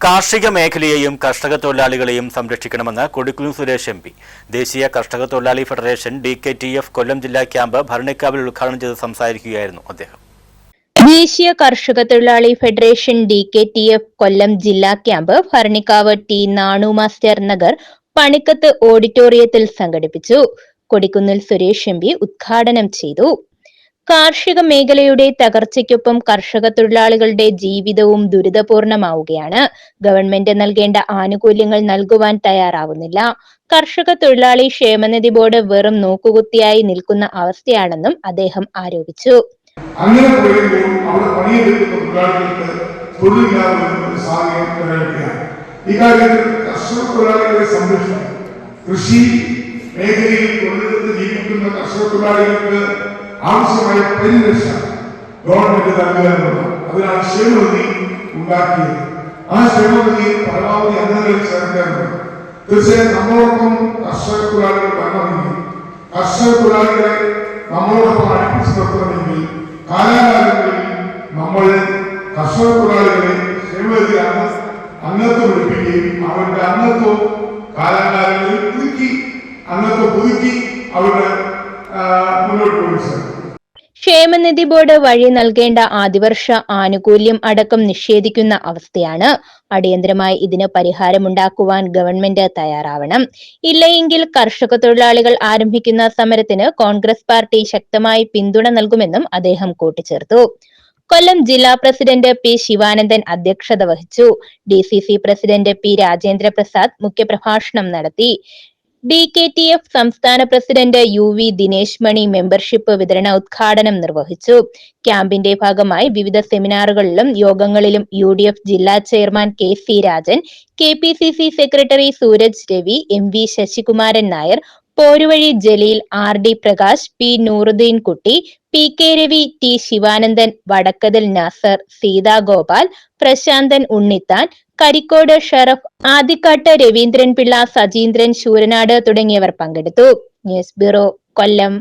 കാർഷിക മേഖലയെയും കർഷക തൊഴിലാളികളെയും സംരക്ഷിക്കണമെന്ന് കൊടിക്കുന്നിൽ സുരേഷ് എം പി. ദേശീയ കർഷക തൊഴിലാളി federation D K T F Kollam ജില്ലാ ക്യാമ്പ് ഭരണിക്കാവിൽ ഉദ്ഘാടനം ചെയ്ത് സംസാരിക്കുകയായിരുന്നു അദ്ദേഹം. ദേശീയ കർഷക തൊഴിലാളി federation D K T F Kollam ജില്ലാ camp Bharanikkavu T Nanu master Nagar Panikkath ഓഡിറ്റോറിയത്തിൽ സംഘടിപ്പിച്ചു. കൊടിക്കുന്നിൽ സുരേഷ് എം പി ഉദ്ഘാടനം ചെയ്തു. കാർഷിക മേഖലയുടെ തകർച്ചയ്ക്കൊപ്പം കർഷക തൊഴിലാളികളുടെ ജീവിതവും ദുരിതപൂർണമാവുകയാണ്. ഗവൺമെന്റ് നൽകേണ്ട ആനുകൂല്യങ്ങൾ നൽകുവാൻ തയ്യാറാവുന്നില്ല. കർഷക തൊഴിലാളി ക്ഷേമനിധി ബോർഡ് വെറും നോക്കുകുത്തിയായി നിൽക്കുന്ന അവസ്ഥയാണെന്നും അദ്ദേഹം ആരോപിച്ചു. അങ്ങനെ കൃഷി മേഖലയിൽ തൊഴിലെടുത്ത് ജീവിക്കുന്ന കർഷക തൊഴിലാളികൾക്ക് ആവശ്യമായ പരിരക്ഷ ഗവൺമെന്റ് നൽകുക അതിനാണ് ക്ഷേമനിധി ഉണ്ടാക്കിയത്. ആ ക്ഷേമനിധി പരമാവധി അംഗങ്ങളിൽ ചേർക്കാറുണ്ട് തീർച്ചയായും നമ്മളോടൊപ്പം കർഷക തൊഴിലാളികൾ വരണമെങ്കിൽ കർഷക തൊഴിലാളികളെ നമ്മളോടൊപ്പം അടുപ്പിച്ച് നിർത്തണമെങ്കിൽ കാലാകാലങ്ങളിൽ നമ്മൾ കർഷക തൊഴിലാളികളെ ക്ഷേമനിധി അംഗ അംഗത്വം എടുപ്പിക്കുകയും അവരുടെ അംഗത്വം കാലാകാലങ്ങളിൽ പുതുക്കി അംഗത്വം പുതുക്കി അവരുടെ മുന്നോട്ട് പോയി ക്ഷേമനിധി ബോർഡ് വഴി നൽകേണ്ട ആദ്യവർഷ ആനുകൂല്യം അടക്കം നിഷേധിക്കുന്ന അവസ്ഥയാണ്. അടിയന്തരമായി ഇതിന് പരിഹാരമുണ്ടാക്കുവാൻ ഗവൺമെന്റ് തയ്യാറാവണം. ഇല്ലയെങ്കിൽ കർഷക തൊഴിലാളികൾ ആരംഭിക്കുന്ന സമരത്തിന് കോൺഗ്രസ് പാർട്ടി ശക്തമായി പിന്തുണ നൽകുമെന്നും അദ്ദേഹം കൂട്ടിച്ചേർത്തു. കൊല്ലം ജില്ലാ പ്രസിഡന്റ് പി ശിവാനന്ദൻ അധ്യക്ഷത വഹിച്ചു. D C C president P Rajendra Prasad മുഖ്യപ്രഭാഷണം നടത്തി. ഡി കെ ടി എഫ് സംസ്ഥാന president U V Dinesh Mani membership വിതരണ ഉദ്ഘാടനം നിർവഹിച്ചു. ക്യാമ്പിന്റെ ഭാഗമായി വിവിധ സെമിനാറുകളിലും യോഗങ്ങളിലും യു ഡി എഫ് ജില്ലാ chairman K C Rajan K P C C secretary Sooraj Ravi M V Sasikumaran Nair Poruvazhi Jaleel R D Prakash P Nooruddin Kutty P K Ravi T Sivanandan Vadakkathil Nasar Seethagopal Prasanthan Unnithan Karikkode Sharaf Adikkattu Raveendran Pillai Sajeendran Sooranad തുടങ്ങിയവർ പങ്കെടുത്തു. News bureau Kollam.